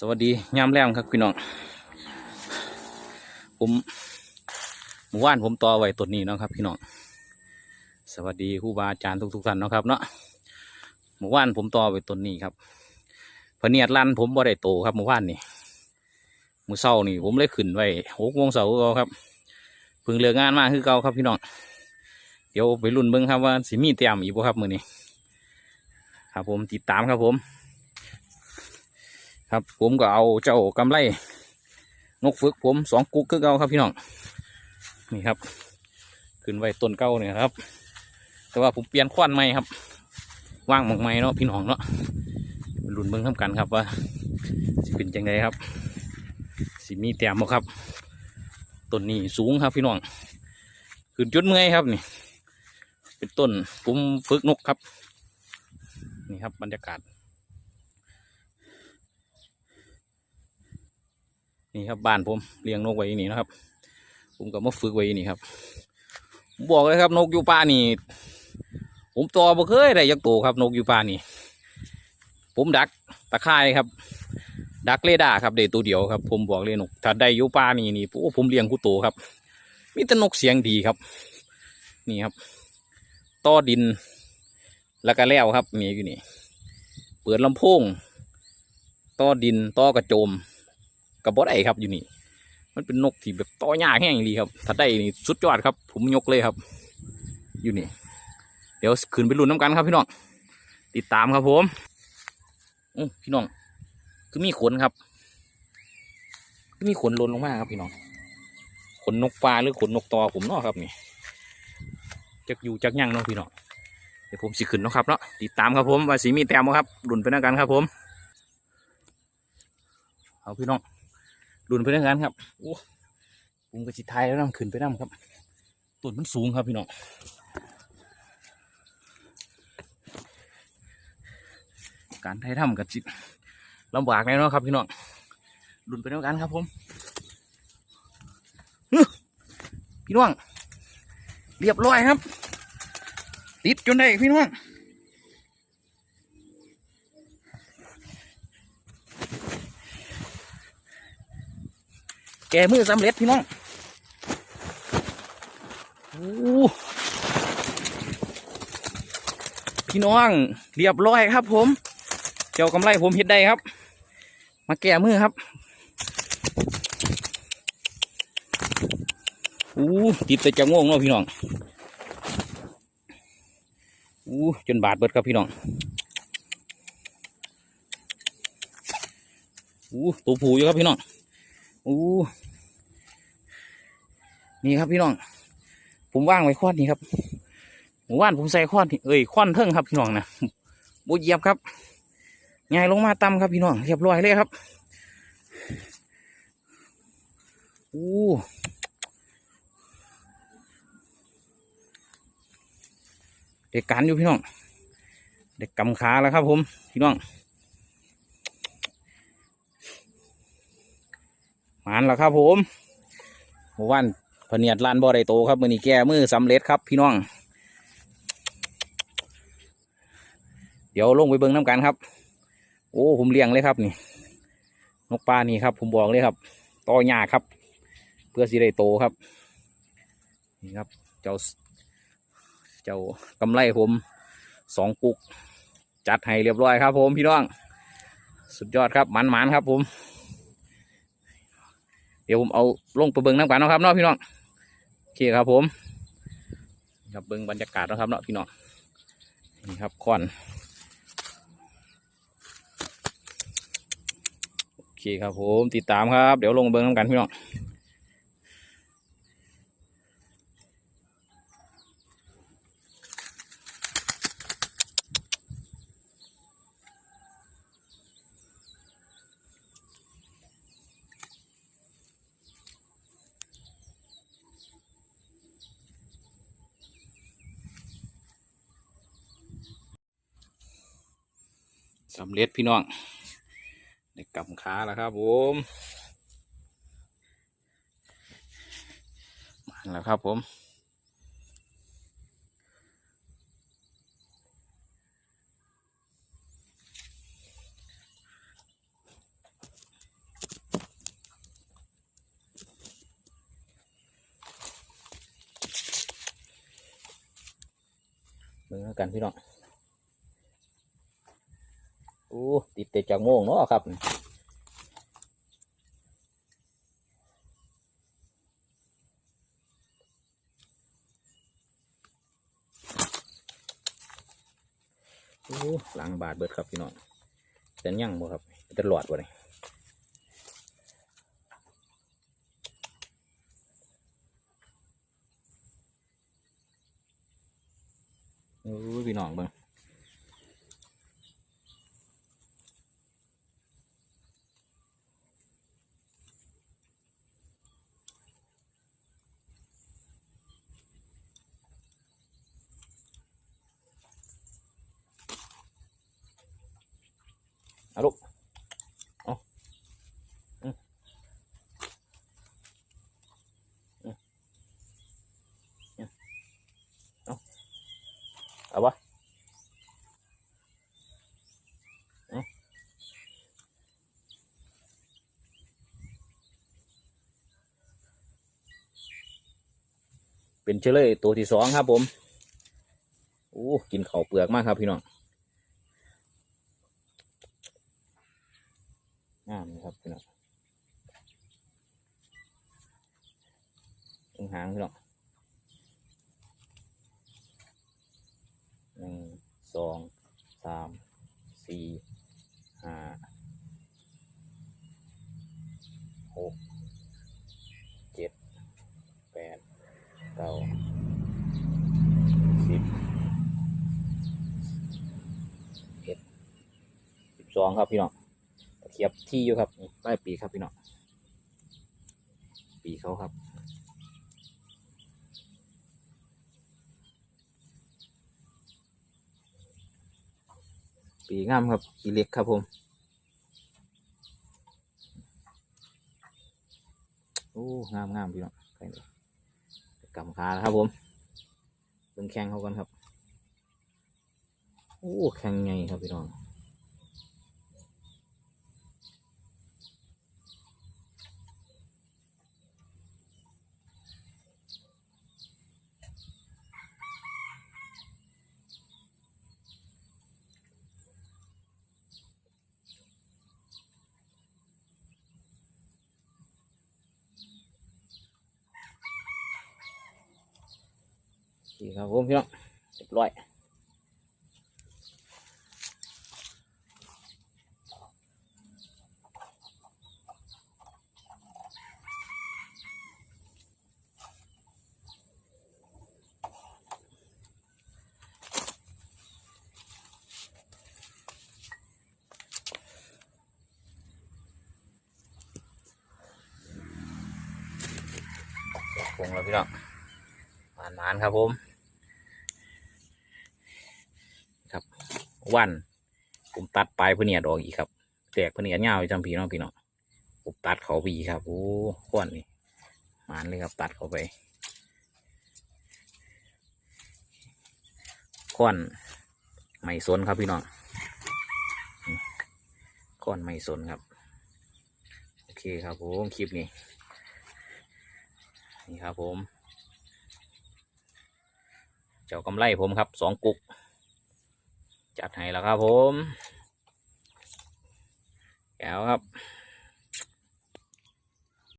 สวัสดียามแรงครับพี่น้อง ผมหมู่บ้านผมต่อไว้ต้นนี้นะครับ พี่น้อง สวัสดีครูบาอาจารย์ทุกๆท่านนะครับ เนาะหมู่บ้านผมต่อไว้ต้นนี้ครับพเนียดลันผมบ่ได้โตครับหมู่บ้านนี่มือเศร้านี่ ผมเลยขึ้นไว้หกโมงเสาร์เอาครับเพิ่งเลิกงานมาคือเก่าครับพี่น้องเดี๋ยวไปรุ่นเบิ้งครับว่าสิมีเตรียมอีกบ่ครับมือนี้ครับผมติดตามครับผม ครับ ผมก็เอาเจ้ากำไรนกฝึกผมสองกุ๊กคือเก่าครับพี่น้องนี่ครับ ขึ้นไว้ต้นเก่าเนี่ยครับ แต่ว่าผมเปลี่ยนควันใหม่ครับว่างหมองใหม่เนาะพี่น้องเนาะรุ่นเบิ้งทำกันครับว่าสิเป็นจังไงครับ สิมีแต้มบ่ครับต้นนี้สูงครับพี่น้องขึ้นจนเมื่อยครับนี่ เป็นต้นผมฝึกนกครับ นี่ครับบรรยากาศ นี่ครับบ้านผมเลี้ยงนกไว้นี่นะครับ ผมก็มาฝึกไว้นี่ครับผมบอกเลยครับนกอยู่ป่านี่ ผมตัวบ่เคยได้ยักโตครับ นกอยู่ป่านี่ ผมดักตะไคร่ายครับ ดักเรดาครับได้ตัวเดียวครับ ผมบอกเลยนกถ้าได้อยู่ป่านี่นี่โอ้ผมเลี้ยงกูโตครับ มีแต่นกเสียงดีครับ นี่ครับต้อดิน แล้วก็แล้วครับมีอยู่นี่ เปิดลำโพงต้อดินต้อกระโจม กับบอสไอครับอยู่นี่ มันเป็นนกที่แบบต่อยากแห้งดีครับถ้าได้นี่สุดยอดครับ ผมยกเลยครับ อยู่นี่ เดี๋ยวขึ้นไปลุ้นน้ำกันครับพี่น้อง ติดตามครับผมอู้พี่น้อง คือมีขนครับ คือมีขนลนลงมาครับพี่น้อง ขนนกปลาหรือขนนกตอผมเนาะครับนี่จักอยู่จักยั่งเนาะพี่น้องเดี๋ยวผมสิขึ้นเนาะครับเนาะติดตามครับผมว่าสีมีแต้มครับลุนไปด้วยกันครับผม เอาพี่น้อง รุนไปด้วยกันครับโอ้ผมก็สิทยแล้วนํขึ้นไปนํครับต้นมันสูงครับพี่น้องการไทยทำกับจิลำบากแน่นอนครับพี่น้องรุนไปด้วยกันครับผมพี่น้องเรียบร้อยครับ ติดจนได้พี่น้อง แกมือสำเร็จพี่น้องโอ้พี่น้องเรียบร้อยครับ ผม เจ้ากำไรผมเห็ดได้ครับ มาแก้มือครับอู้ติดแต่จะง่วงเนาะพี่น้องอู้จนบาดเบิดครับพี่น้องอู้ตัวผูอยู่ครับพี่น้อง อู้นี่ครับพี่น้อง ผมว่างไว้ข้อนนี้ครับหมู่บ้านผมใส่ข้อนนี่เอ้ยข้อนเทิงครับพี่น้องนะบูเยียบครับง่ายลงมาต่ำครับพี่น้องเรียบร้อยเลยครับอู้เด็กกันอยู่พี่น้อง เด็กกำขาแล้วครับผมพี่น้อง มานแล้วครับผมหมู่บ้านพเนียดลานบ่อได้โตครับมือนี้แก้มือสำเร็จครับพี่น้อง เดี๋ยวลงไปเบิ้งน้ำกันครับ โอ้ผมเลี้ยงเลยครับนี่ นกปลานี่ครับ ผมบอกเลยครับต่อหญ้าครับ เพื่อสิได้โตครับ นี่ครับ เจ้าเจ้ากำไรผมสองปุก จัดให้เรียบร้อยครับ ผมพี่น้อง สุดยอดครับหมันๆครับผม เดี๋ยวผมเอาลงไปเบิ้งน้ำกันเนาะครับเนาะพี่น้องโอเคครับผมครับเบิ้งบรรยากาศนะครับเนาะพี่น้องนี่ครับคอนโอเคครับผมติดตามครับ เดี๋ยวลงเบิ้งน้ำกันพี่น้อง สำเร็จพี่น้องได้กำขาแล้วครับผมมาแล้วครับผมเหมือนกันพี่น้อง อ้ติดแต่จากโมงเนาะครับโอ้หลังบาดเบิดครับพี่น้องจะยั่งบ่ครับจะหลอดบ่เลยโอ้พี่น้องเบิ่ง เอาลูกเอาอืมอืมอืมเอาเอาวะเอาเป็นเชลเลยตัวที่สองครับผมโอ้กินเข้าเปลือกมากครับพี่น้อง งามเลยครับพี่น้องตรงหางพี่น้องหนึ่งสองสามสี่ห้าหกเจ็ดแปดเก้าสิบเอ็ดสิบสองครับพี่น้อง เทียบที่อยู่ครับนี่ป้ายปีครับพี่น้องปีเขาครับปีงามครับขีเล็กครับผมโอ้งามงามพี่น้องไปเลยกำขาแล้วครับผมเป็นแข้งเขากันครับโอ้แข้งไงครับพี่น้อง นี่ครับผมพี่น้องเรียบร้อยคงแล้วพี่น้องมานมานๆครับผม ครับ วัน ผมตัดปลายพเนียดออกอีกครับแตกพเนียดเงาวจำพี่น้องพี่น้องผมตัดเขาไปอีกครับโอ้ขวนนี่มานเลยครับตัดเขาไปขวนไม่สนครับพี่น้องนี่ขวนไม่สนครับโอเคครับผมคลิปนี้นี่ครับผม เจ้ากำไรผมครับสองกุก จัดให้แล้วครับผมแก้วครับ